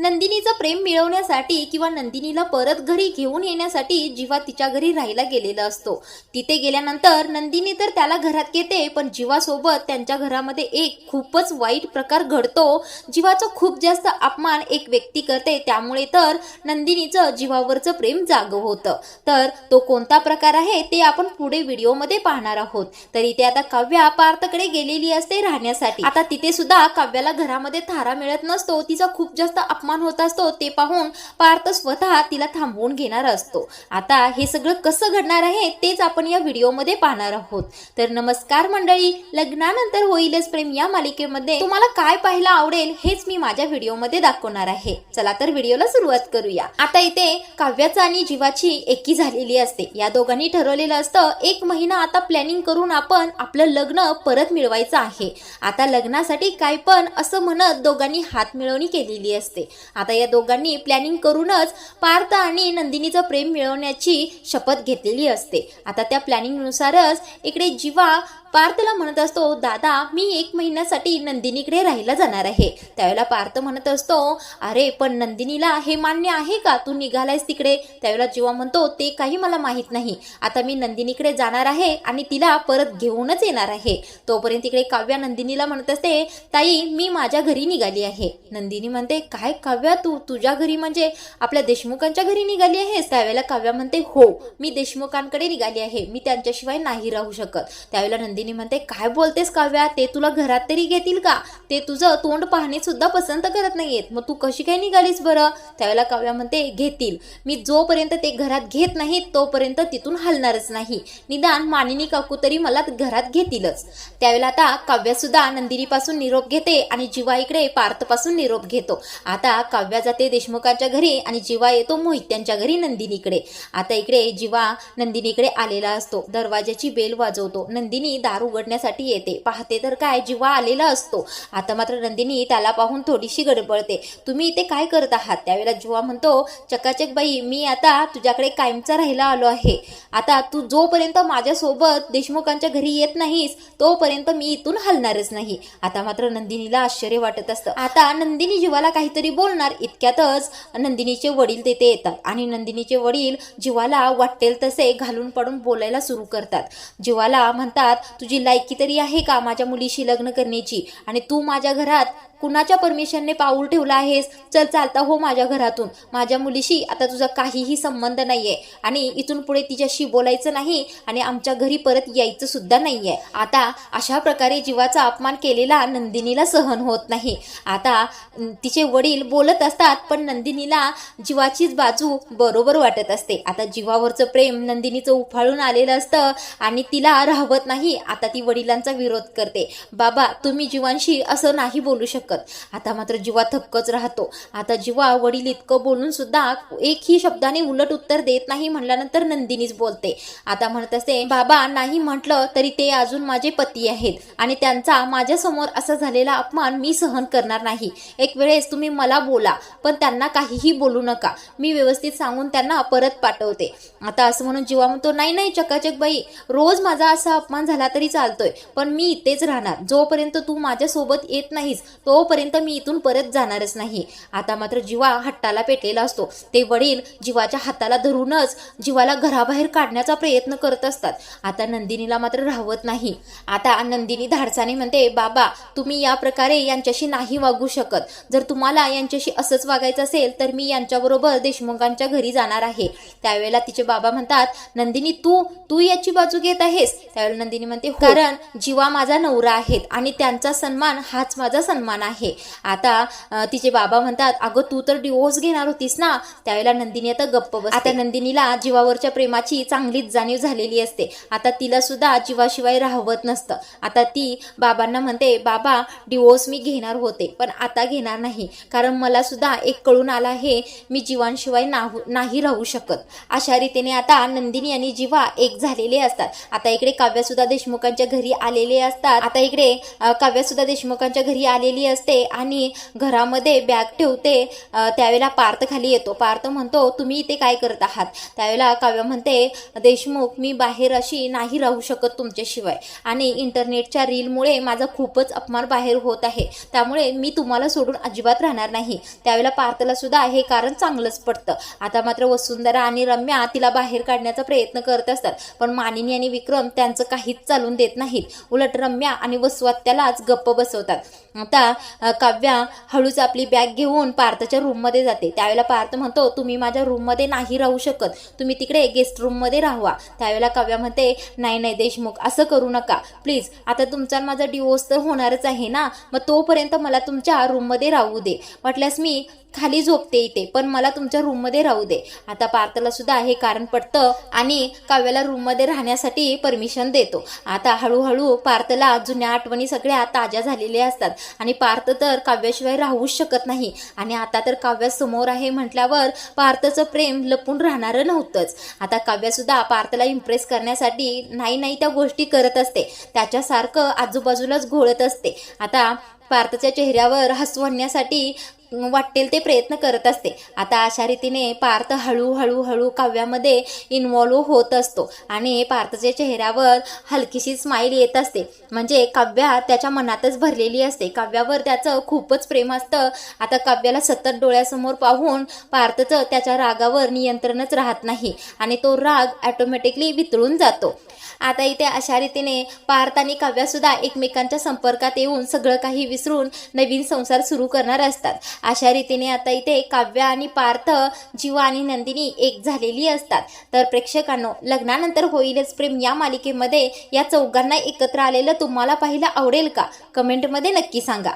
नंदिनीचं प्रेम मिळवण्यासाठी किंवा नंदिनीला परत घरी घेऊन येण्यासाठी जीवा तिच्या घरी राहायला गेलेला असतो. तिथे गेल्यानंतर नंदिनी तर त्याला घरात घेते पण जीवासोबत त्यांच्या घरामध्ये एक खूपच वाईट प्रकार घडतो. जीवाचा खूप जास्त अपमान एक व्यक्ती करते त्यामुळे तर नंदिनीचं जीवावरचं प्रेम जाग होतं. तर तो कोणता प्रकार आहे ते आपण पुढे व्हिडिओमध्ये पाहणार आहोत. तर इथे आता काव्या पार्थकडे गेलेली असते राहण्यासाठी. आता तिथे सुद्धा काव्याला घरामध्ये थारा मिळत नसतो तिचा खूप जास्त अपमान होत असतो ते पाहून पार्थ स्वतः तिला थांबवून घेणार असतो. आता हे सगळं कसं घडणार आहे तेच आपण या व्हिडिओमध्ये पाहणार आहोत. तर नमस्कार मंडळी लग्नानंतर होईलच प्रेम या मालिकेमध्ये. तुम्हाला काय पाहायला आवडेल हेच मी माझ्या व्हिडिओमध्ये दाखवणार आहे. चला तर व्हिडिओला सुरुवात करूया. आता इथे काव्याचा आणि जीवाची एकी झालेली असते. या दोघांनी ठरवलेलं असतं एक महिना आता प्लॅनिंग करून आपण आपलं लग्न परत मिळवायचं आहे. आता लग्नासाठी काय पण असं म्हणत दोघांनी हात मिळवणी केलेली असते. आता या दोघांनी प्लॅनिंग करूनच पार्थ आणि नंदिनीचं प्रेम मिळवण्याची शपथ घेतलेली असते. आता त्या प्लॅनिंगनुसारच इकडे जीवा पार्थला म्हणत असतो दादा मी एक महिन्यासाठी नंदिनीकडे राहायला जाणार आहे. त्यावेळेला पार्थ म्हणत असतो अरे पण नंदिनीला हे मान्य आहे का? तू निघालायस तिकडे. त्यावेळेला जीवा म्हणतो ते काही मला माहीत नाही. आता मी नंदिनीकडे जाणार आहे आणि तिला परत घेऊनच येणार आहे. तोपर्यंत तिकडे काव्या नंदिनीला म्हणत असते ताई मी माझ्या घरी निघाली आहे. नंदिनी म्हणते काय काव्या तू? तुझ्या घरी म्हणजे आपल्या देशमुखांच्या घरी निघाली आहेस? त्यावेळेला काव्या म्हणते हो मी देशमुखांकडे निघाली आहे. मी त्यांच्याशिवाय नाही राहू शकत. त्यावेळेला नंदिनी म्हणते काय बोलतेस काव्या? ते तुला घरात तरी घेतील का? ते तुझं तोंड पाहणे सुद्धा पसंत करत नाहीयेत. मग तू कशी काय निघालीस बरं? त्यावेळेला काव्या म्हणते घेतील. मी जोपर्यंत ते घरात घेत नाहीत तोपर्यंत तिथून हलणारच नाही. निदान मानिनी काकू तरी मला घरात घेतीलच. त्यावेळेला आता काव्या सुद्धा नंदिनीपासून निरोप घेते आणि जिवा इकडे पार्थपासून निरोप घेतो. आता काव्या जाते देशमुखांच्या घरी आणि जिवा येतो मोहित्यांच्या घरी नंदिनीकडे. आता इकडे जिवा नंदिनीकडे आलेला असतो. दरवाजाची बेल वाजवतो. नंदिनी दार उघडण्यासाठी येते. पाहते तर काय? जीवा आलेला असतो. आता मात्र नंदिनी त्याला पाहून थोडीशी गडबडते. तुम्ही इथे काय करत आहात? त्यावेळेला जिवा म्हणतो चकाचक बाई मी आता तुझ्याकडे कायमचा राहायला आलो आहे. आता तू जोपर्यंत माझ्यासोबत देशमुखांच्या घरी येत नाहीस तोपर्यंत मी इथून हलणारच नाही. आता मात्र नंदिनीला आश्चर्य वाटत असतं. आता नंदिनी जीवाला काहीतरी बोलणार. इतक्यातच नंदिनीचे वडील तेथे येतात आणि नंदिनीचे वडील जीवाला वाटेल तसे घालून पडून बोलायला सुरू करतात. जीवाला म्हणतात तुझी लायकी तरी आहे का? माझ्या मुलीशी लग्न करण्याची. आणि तू माझ्या घरात कुणाच्या परमिशनने पाऊल ठेवला आहेस? चल चालता. हो माझ्या घरातून. माझ्या मुलीशी आता तुझा काहीही संबंध नाहीये. आणि इथून पुढे तिच्याशी बोलायचं नाही आणि आमच्या घरी परत यायचं सुद्धा नाहीये. आता अशा प्रकारे जीवाचा अपमान केलेला नंदिनीला सहन होत नाही. आता तिचे वडील बोलत असतात पण नंदिनीला जीवाचीच बाजू बरोबर वाटत असते. आता जीवावरचं प्रेम नंदिनीचं उफाळून आलेलं असतं आणि तिला राहवत नाही. आता ती वडिलांचा विरोध करते. बाबा तुम्ही जीवांशी असं नाही बोलू शकत. आता मात्र जीवा थक्कच राहतो. आता जीवा वडील इतकं बोलून सुद्धा एकही शब्दाने उलट उत्तर देत नाही म्हणल्यानंतर नंदिनीच बोलते. आता म्हणत असते बाबा नाही म्हटलं तरी ते अजून माझे पती आहेत आणि त्यांचा माझ्यासमोर असा झालेला अपमान मी सहन करणार नाही. एक वेळेस तुम्ही मला बोला पण त्यांना काहीही बोलू नका. मी व्यवस्थित सांगून त्यांना परत पाठवते. आता असं म्हणून जीवा म्हणतो नाही नाही चकाचक बाई रोज माझा असा अपमान झाला तरी चालतोय पण मी इथेच राहणार. जोपर्यंत तू माझ्यासोबत येत नाहीस तो तोपर्यंत मी इथून परत जाणारच नाही. आता मात्र जीवा हट्टाला पेटलेला असतो. ते वडील जीवाच्या हाताला धरूनच जीवाला घराबाहेर काढण्याचा प्रयत्न करत असतात. आता नंदिनीला मात्र राहवत नाही. आता नंदिनी धाडसाने म्हणते बाबा तुम्ही या प्रकारे यांच्याशी नाही वागू शकत. जर तुम्हाला यांच्याशी असंच वागायचं असेल तर मी यांच्याबरोबर देशमुखांच्या घरी जाणार आहे. त्यावेळेला तिचे बाबा म्हणतात नंदिनी तू तू याची बाजू घेत आहेस. त्यावेळेला नंदिनी म्हणते हो, कारण जीवा माझा नवरा आहेत आणि त्यांचा सन्मान हाच माझा सन्मान आहे. आहे. आता तिचे बाबा म्हणतात अगं तू तर डिवोर्स घेणार होतीस ना? त्यावेळेला नंदिनी आता गप्प बस आता नंदिनीला जीवावरच्या प्रेमाची चांगलीच जाणीव झालेली असते. आता तिला सुद्धा जीवाशिवाय राहवत नसतं. आता ती बाबांना म्हणते बाबा डिवोर्स मी घेणार होते पण आता घेणार नाही. कारण मला सुद्धा एक कळून आला आहे मी जीवांशिवाय नाहू नाही राहू शकत. अशा रीतीने आता नंदिनी आणि जीवा एक झालेले असतात. आता इकडे काव्यसुद्धा देशमुखांच्या घरी आलेले असतात. आता इकडे काव्यासुद्धा देशमुखांच्या घरी आलेली असते असते आणि घरामध्ये बॅग ठेवते त्यावेळेला पार्थ खाली येतो. पार्थ म्हणतो तुम्ही इथे काय करत आहात? त्यावेळेला काव्य म्हणते देशमुख मी बाहेर अशी नाही राहू शकत तुमच्याशिवाय. आणि इंटरनेटच्या रीलमुळे माझा खूपच अपमान बाहेर होत आहे. त्यामुळे मी तुम्हाला सोडून अजिबात राहणार नाही. त्यावेळेला पार्थला सुद्धा हे कारण चांगलंच पडतं. आता मात्र वसुंधरा आणि रम्या तिला बाहेर काढण्याचा प्रयत्न करत असतात पण मानिनी आणि विक्रम त्यांचं काहीच चालून देत नाहीत. उलट रम्या आणि वसुआत्यालाच गप्प बसवतात. आता काव्या हळूच आपली बॅग घेऊन पार्थच्या रूममध्ये जाते. त्यावेळेला पार्थ म्हणतो तुम्ही माझ्या रूममध्ये नाही राहू शकत. तुम्ही तिकडे गेस्ट रूममध्ये राहावा. त्यावेळेला काव्या म्हणते नाही नाही देशमुख असं करू नका. प्लीज आता तुमचा माझा डिवोर्स तर होणारच आहे ना? मग तोपर्यंत मला तुमच्या रूममध्ये राहू दे. म्हटल्यास मी खाली झोपते इथे पण मला तुमच्या रूममध्ये राहू दे. आता पार्थला सुद्धा हे कारण पडतं आणि काव्याला रूममध्ये राहण्यासाठी परमिशन देतो. आता हळूहळू पार्थला जुन्या आठवणी सगळ्या ताज्या झालेल्या असतात आणि पार्थ पार्थ तर काव्याशिवाय राहूच शकत नाही. आणि आता तर काव्या समोर आहे म्हटल्यावर पार्थचं प्रेम लपून राहणारं नव्हतंच. आता काव्यासुद्धा पार्थला इम्प्रेस करण्यासाठी नाही नाही त्या गोष्टी करत असते. त्याच्यासारखं आजूबाजूलाच घोळत असते. आता पार्थच्या चेहऱ्यावर हसवण्यासाठी वाटेल ते प्रयत्न करत असते. आता अशा रीतीने पार्थ हळूहळू हळू काव्यामध्ये इन्व्हॉल्व होत असतो आणि पार्थच्या चेहऱ्यावर हलकीशी स्माईल येत असते. म्हणजे काव्या त्याच्या मनातच भरलेली असते. काव्यावर त्याचं खूपच प्रेम असतं. आता काव्याला सतत डोळ्यासमोर पाहून पार्थचं त्याच्या रागावर नियंत्रणच राहत नाही आणि तो राग ॲटोमॅटिकली वितळून जातो. आता इथे अशा रीतीने पार्थ आणि काव्यासुद्धा एकमेकांच्या संपर्कात येऊन सगळं काही विसरून नवीन संसार सुरू करणार असतात. अशा रीतीने आता इथे काव्या आणि पार्थ जीवा आणि नंदिनी एक झालेली असतात. तर प्रेक्षकांनो लग्नानंतर होईलच प्रेम या मालिकेमध्ये या चौघांना एकत्र आलेलं तुम्हाला पाहायला आवडेल का? कमेंटमध्ये नक्की सांगा.